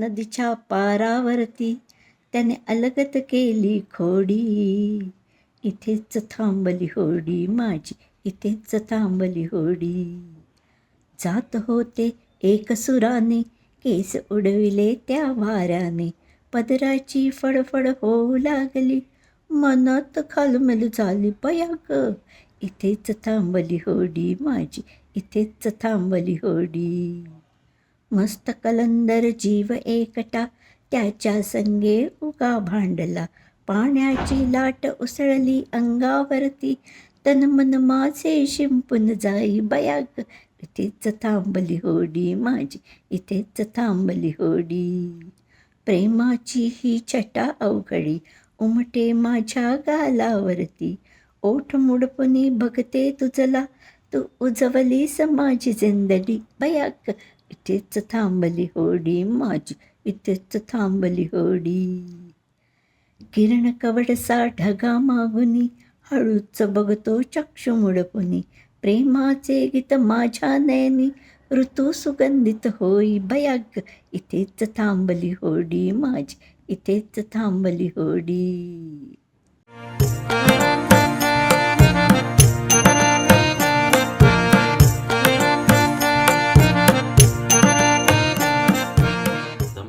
नदीच्या पारावरती त्याने अलगत केली खोडी. इथेच थांबली होडी माझी इथेच थांबली होडी. जात होते एक सुराने केस उडविले त्या वाऱ्याने. पदराची फडफड होऊ लागली मनात खालमेल झाली पयाक. इथेच थांबली होडी माझी इथेच थांबली होडी. मस्त कलंदर जीव एकटा त्याच्या संगे उगा भांडला. पाण्याची लाट उसळली अंगावरती. तन मन माझे शिंपून जाई बयाग. इथेच थांबली होडी माझी इथेच थांबली होडी. प्रेमाची ही छटा अवघडी उमटे माझ्या गालावरती. ओठ मुडपुनी बघते तुझला तू उजवलीस माझी जिंदगी बयाक इथेच थांबली होडी माझी इथेच थांबली होडी किरण कवडसा ढगा मागुनी हळूच बघतो चक्षु मुडपुनी प्रेमाचे गीत माझ्या नयनी ऋतू सुगंधित होई भयाग इथेच थांबली होडी माझी इथेच थांबली होडी